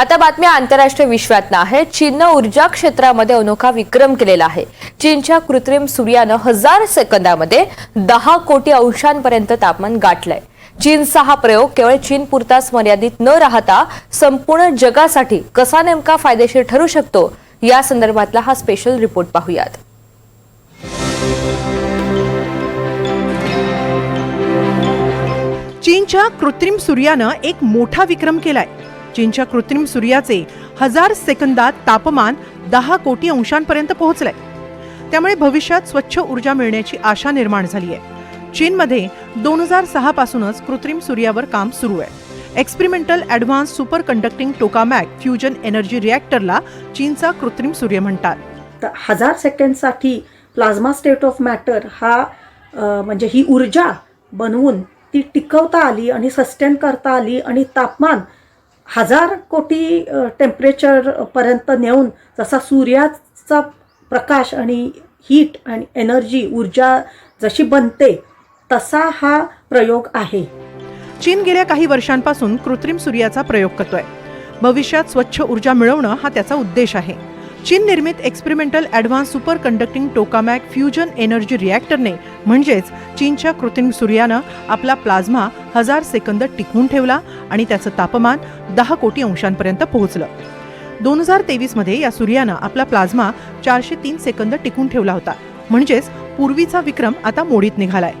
आता बातम्या आंतरराष्ट्रीय विश्वात आहे. चीननं ऊर्जा क्षेत्रामध्ये अनोखा विक्रम केलेला आहे. चीनच्या कृत्रिम सूर्यानं हजार सेकंदामध्ये दहा कोटी अंशांपर्यंत तापमान गाठलंय. चीनचा हा प्रयोग केवळ चीन पुरताच मर्यादित न राहता संपूर्ण जगासाठी कसा नेमका फायदेशीर ठरू शकतो? या संदर्भातला हा स्पेशल रिपोर्ट पाहूयात. चीनच्या कृत्रिम सूर्यानं एक मोठा विक्रम केलाय. चीनच्या कृत्रिम सूर्याचे हजार सेकंदात तापमान दहा कोटी अंशांपर्यंत पोहोचलंय. त्यामुळे भविष्यात स्वच्छ ऊर्जा मिळण्याची आशा निर्माण झाली आहे चीनमध्ये दोन हजार सहा पासूनच कृत्रिम सूर्यावर काम सुरू आहे. Experimental advance superconducting tokamak fusion energy रिॲक्टरला चीनचा कृत्रिम सूर्य म्हणतात. तर हजार सेकंडसाठी प्लाझ्मा स्टेट ऑफ मॅटर हा म्हणजे ही ऊर्जा बनवून ती टिकवता आली आणि सस्टेन करता आली आणि तापमान हजार कोटी टेम्परेचरपर्यंत नेऊन जसा सूर्याचा प्रकाश आणि हीट आणि एनर्जी ऊर्जा जशी बनते तसा हा प्रयोग आहे. चीन गेल्या काही वर्षांपासून कृत्रिम सूर्याचा प्रयोग करतोय. भविष्यात स्वच्छ ऊर्जा मिळवणं हा त्याचा उद्देश आहे. चीन निर्मित experimental advance superconducting tokamak fusion energy रिॲक्टरने म्हणजेच चीनच्या कृत्रिम सूर्यानं आपला प्लाझ्मा हजार सेकंद टिकवून ठेवला आणि त्याचं तापमान दहा कोटी अंशांपर्यंत पोहोचलं. दोन हजार तेवीसमध्ये या सूर्यानं आपला प्लाझ्मा चारशे तीन सेकंद टिकून ठेवला होता. म्हणजेच पूर्वीचा विक्रम आता मोडीत निघालाय.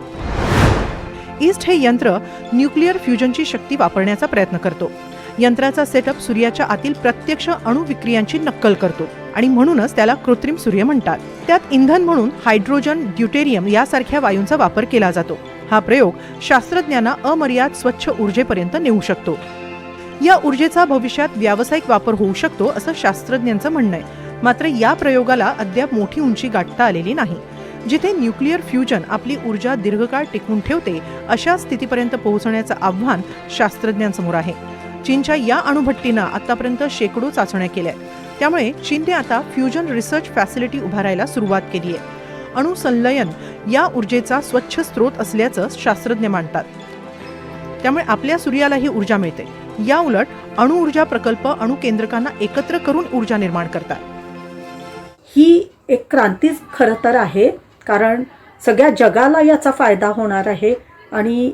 ईस्ट हे यंत्र न्यूक्लिअर फ्युजनची शक्ती वापरण्याचा प्रयत्न करतो. यंत्राचा सेटअप सूर्याच्या आतील प्रत्यक्ष अणुविक्रियांची नक्कल करतो आणि म्हणूनच त्याला कृत्रिम सूर्य म्हणतात. त्यात इंधन म्हणून हायड्रोजन ड्युटेरियम यासारख्या वायूंचा वापर केला जातो. हा प्रयोग शास्त्रज्ञांना अमर्याद स्वच्छ ऊर्जेपर्यंत नेऊ शकतो. या ऊर्जेचा भविष्यात व्यावसायिक वापर होऊ शकतो असं शास्त्रज्ञांचं म्हणणं आहे. मात्र या प्रयोगाला अद्याप मोठी उंची गाठता आलेली नाही. जिथे न्यूक्लिअर फ्युजन आपली ऊर्जा दीर्घकाळ टिकवून ठेवते अशा स्थितीपर्यंत पोहोचण्याचं आव्हान शास्त्रज्ञांसमोर आहे. चीनच्या या अणुभट्टीनं आतापर्यंत शेकडो चाचण्या केल्या त्यामुळे चीनने आता फ्युजन रिसर्च फॅसिलिटी उभारायला सुरुवात केली आहे. अणुसंलयन या ऊर्जेचा स्वच्छ स्रोत असल्याचं शास्त्रज्ञ मानतात. त्यामुळे आपल्या सूर्यालाही ऊर्जा मिळते. या उलट अणुऊर्जा प्रकल्प अणुकेंद्रकांना एकत्र करून ऊर्जा निर्माण करतात. ही एक क्रांतीच खरं तर आहे. कारण सगळ्या जगाला याचा फायदा होणार आहे आणि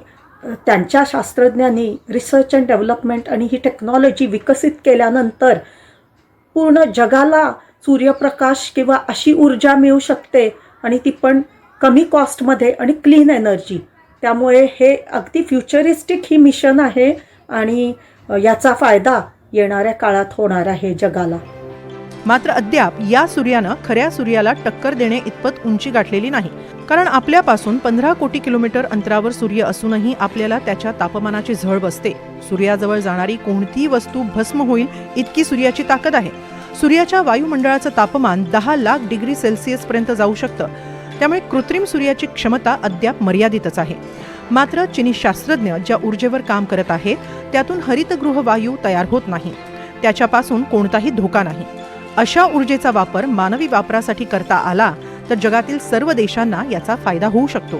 त्यांच्या शास्त्रज्ञांनी रिसर्च अँड डेव्हलपमेंट आणि ही टेक्नॉलॉजी विकसित केल्यानंतर पूर्ण जगाला सूर्यप्रकाश किंवा अशी ऊर्जा मिळू शकते आणि ती पण कमी कॉस्टमध्ये आणि क्लीन एनर्जी त्यामुळे हे अगदी फ्युचरिस्टिक ही मिशन आहे आणि याचा फायदा येणाऱ्या काळात होणार आहे जगाला. मात्र अद्याप या सूर्यानं खऱ्या सूर्याला टक्कर देणे इतपत उंची गाठलेली नाही. कारण आपल्यापासून पंधरा कोटी किलोमीटर अंतरावर सूर्य असूनही आपल्याला त्याच्या तापमानाची झळ बसते. सूर्याजवळ जाणारी कोणतीही वस्तू भस्म होईल इतकी सूर्याची ताकद आहे. सूर्याच्या वायुमंडळाचं तापमान दहा लाख डिग्री सेल्सिअस पर्यंत जाऊ शकतं. त्यामुळे कृत्रिम सूर्याची क्षमता अद्याप मर्यादितच आहे. मात्र चिनी शास्त्रज्ञ ज्या ऊर्जेवर काम करत आहेत त्यातून हरितगृह वायू तयार होत नाही. त्याच्यापासून कोणताही धोका नाही. अशा ऊर्जेचा वापर मानवी वापरासाठी करता आला तर जगातील सर्व देशांना याचा फायदा होऊ शकतो.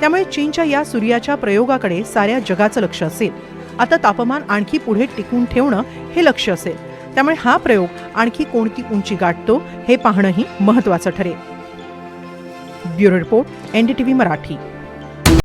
त्यामुळे चीनच्या या सूर्याच्या प्रयोगाकडे साऱ्या जगाचं लक्ष असेल. आता तापमान आणखी पुढे टिकून ठेवणं हे लक्ष असेल. त्यामुळे हा प्रयोग आणखी कोणती उंची गाठतो हे पाहणंही महत्त्वाचं ठरेल. Bureau report NDTV Marathi.